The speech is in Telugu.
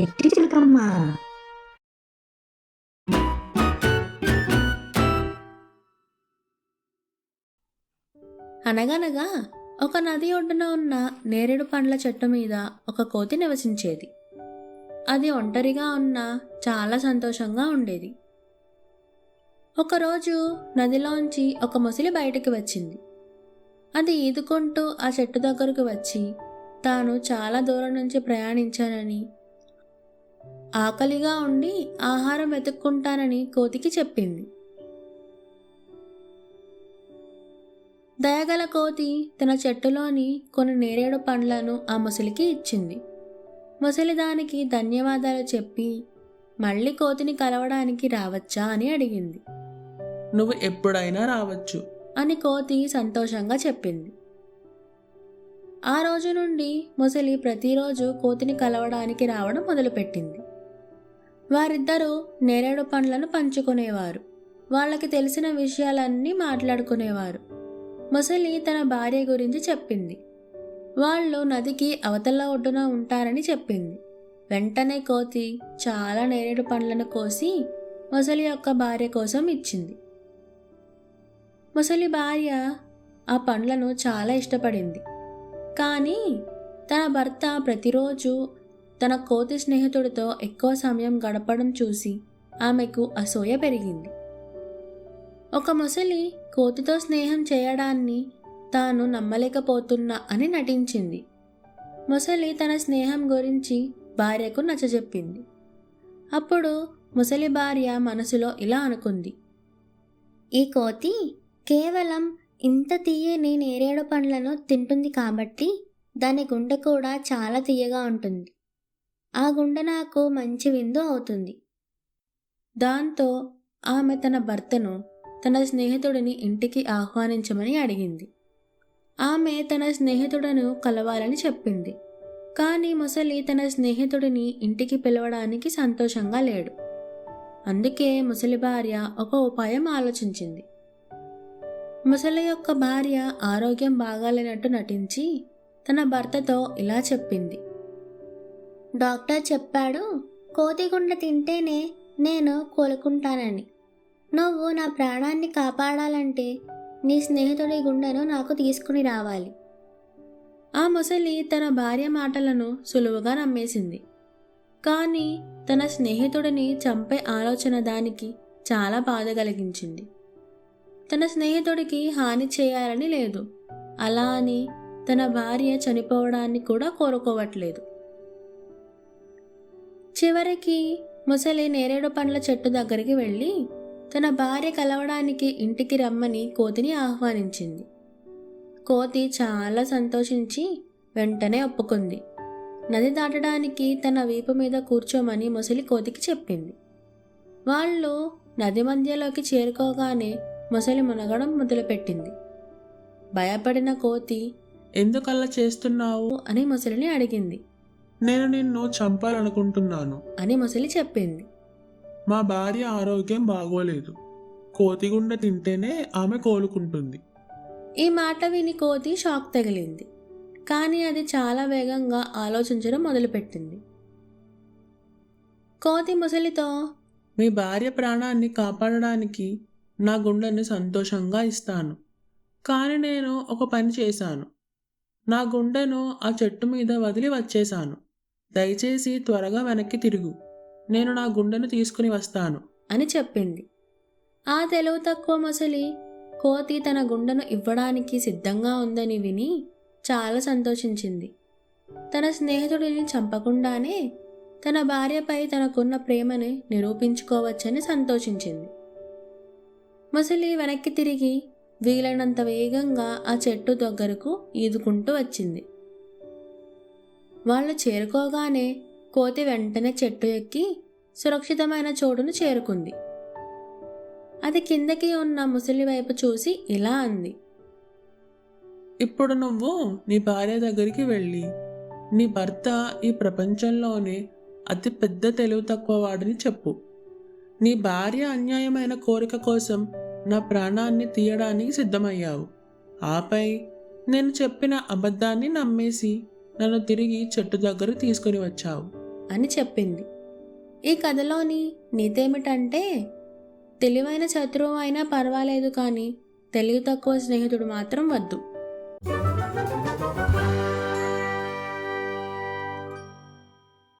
ఎట్టి చిలకమ్మ. అనగనగా ఒక నది ఒడ్డున ఉన్న నేరేడు పండ్ల చెట్టు మీద ఒక కోతి నివసించేది. అది ఒంటరిగా ఉన్న చాలా సంతోషంగా ఉండేది. ఒకరోజు నదిలోంచి ఒక ముసలి బయటికి వచ్చింది. అది ఈదుకుంటూ ఆ చెట్టు దగ్గరకు వచ్చి తాను చాలా దూరం నుంచి ప్రయాణించానని ఆకలిగా ఉండి ఆహారం వెతుక్కుంటానని కోతికి చెప్పింది. దయగల కోతి తన చెట్టులోని కొన్ని నేరేడు పండ్లను ఆ ముసలికి ఇచ్చింది. ముసలి దానికి ధన్యవాదాలు చెప్పి మళ్ళీ కోతిని కలవడానికి రావచ్చా అని అడిగింది. నువ్వు ఎప్పుడైనా రావచ్చు అని కోతి సంతోషంగా చెప్పింది. ఆ రోజు నుండి ముసలి ప్రతిరోజు కోతిని కలవడానికి రావడం మొదలుపెట్టింది. వారిద్దరూ నేరేడు పండ్లను పంచుకునేవారు. వాళ్ళకి తెలిసిన విషయాలన్నీ మాట్లాడుకునేవారు. ముసలి తన భార్య గురించి చెప్పింది. వాళ్ళు నదికి అవతల ఒడ్డున ఉంటారని చెప్పింది. వెంటనే కోతి చాలా నేరేడు పండ్లను కోసి ముసలి యొక్క భార్య కోసం ఇచ్చింది. ముసలి భార్య ఆ పండ్లను చాలా ఇష్టపడింది. కానీ తన భర్త ప్రతిరోజు తన కోతి స్నేహితుడితో ఎక్కువ సమయం గడపడం చూసి ఆమెకు అసూయ పెరిగింది. ఒక ముసలి కోతితో స్నేహం చేయడాన్ని తాను నమ్మలేకపోతున్నా అని నటించింది. ముసలి తన స్నేహం గురించి భార్యకు నచ్చజెప్పింది అప్పుడు ముసలి భార్య మనసులో ఇలా అనుకుంది. ఈ కోతి కేవలం ఇంత తీయని నేరేడు పండ్లను తింటుంది కాబట్టి దాని గుండె కూడా చాలా తీయగా ఉంటుంది. ఆ గుండె నాకు మంచి విందు అవుతుంది. దాంతో ఆమె తన భర్తను తన స్నేహితుడిని ఇంటికి ఆహ్వానించమని అడిగింది. ఆమె తన స్నేహితుడను కలవాలని చెప్పింది. కానీ ముసలి తన స్నేహితుడిని ఇంటికి పిలవడానికి సంతోషంగా లేడు. అందుకే ముసలి భార్య ఒక ఉపాయం ఆలోచించింది. ముసలి యొక్క భార్య ఆరోగ్యం బాగాలేనట్టు నటించి తన భర్తతో ఇలా చెప్పింది. డాక్టర్ చెప్పాడు కోతిగుండ తింటేనే నేను కోలుకుంటానని. నువ్వు నా ప్రాణాన్ని కాపాడాలంటే నీ స్నేహితుడి గుండెను నాకు తీసుకుని రావాలి. ఆ ముసలి తన భార్య మాటలను సులువుగా నమ్మేసింది. కానీ తన స్నేహితుడిని చంపే ఆలోచన దానికి చాలా బాధ కలిగించింది. తన స్నేహితుడికి హాని చేయాలని లేదు. అలా అని తన భార్య చనిపోవడాన్ని కూడా కోరుకోవట్లేదు. చివరికి ముసలి నేరేడు పండ్ల చెట్టు దగ్గరికి వెళ్ళి తన భార్య కలవడానికి ఇంటికి రమ్మని కోతిని ఆహ్వానించింది. కోతి చాలా సంతోషించి వెంటనే ఒప్పుకుంది. నది దాటడానికి తన వీపు మీద కూర్చోమని ముసలి కోతికి చెప్పింది. వాళ్ళు నది మధ్యలోకి చేరుకోగానే ముసలి మునగడం మొదలుపెట్టింది. భయపడిన కోతి ఎందుకలా చేస్తున్నావు? అని ముసలిని అడిగింది. నేను నిన్ను చంపాలనుకుంటున్నాను. అని ముసలి చెప్పింది. మా భార్య ఆరోగ్యం బాగోలేదు. కోతిగుండ తింటేనే ఆమె కోలుకుంటుంది. ఈ మాట విని కోతి షాక్ తగిలింది. కానీ అది చాలా వేగంగా ఆలోచించడం మొదలుపెట్టింది. కోతి ముసలితో మీ భార్య ప్రాణాన్ని కాపాడడానికి నా గుండెని సంతోషంగా ఇస్తాను. కానీ నేను ఒక పని చేశాను. నా గుండెను ఆ చెట్టు మీద వదిలి వచ్చేశాను. దయచేసి త్వరగా వెనక్కి తిరుగు. నేను నా గుండెను తీసుకుని వస్తాను. అని చెప్పింది. ఆ తెలివి తక్కువ ముసలి కోతి తన గుండెను ఇవ్వడానికి సిద్ధంగా ఉందని విని చాలా సంతోషించింది. తన స్నేహితుడిని చంపకుండానే తన భార్యపై తనకున్న ప్రేమని నిరూపించుకోవచ్చని సంతోషించింది. ముసలి వెనక్కి తిరిగి వీలైనంత వేగంగా ఆ చెట్టు దగ్గరకు ఈదుకుంటూ వచ్చింది. వాళ్ళు చేరుకోగానే కోతి వెంటనే చెట్టు ఎక్కి సురక్షితమైన చోటును చేరుకుంది. అది కిందకి ఉన్న ముసలి వైపు చూసి ఇలా అంది. ఇప్పుడు నువ్వు నీ భార్య దగ్గరికి వెళ్ళి నీ భర్త ఈ ప్రపంచంలోనే అతి పెద్ద తెలివి తక్కువ వాడిని చెప్పు. నీ భార్య అన్యాయమైన కోరిక కోసం నా ప్రాణాన్ని తీయడానికి సిద్ధమయ్యావు. ఆపై నేను చెప్పిన అబద్ధాన్ని నమ్మేసి నన్ను తిరిగి చెట్టు దగ్గర తీసుకుని వచ్చావు. అని చెప్పింది. ఈ కథలోని నీతేమిటంటే తెలివైన శత్రువు అయినా పర్వాలేదు కానీ తెలివి తక్కువ స్నేహితుడు మాత్రం వద్దు.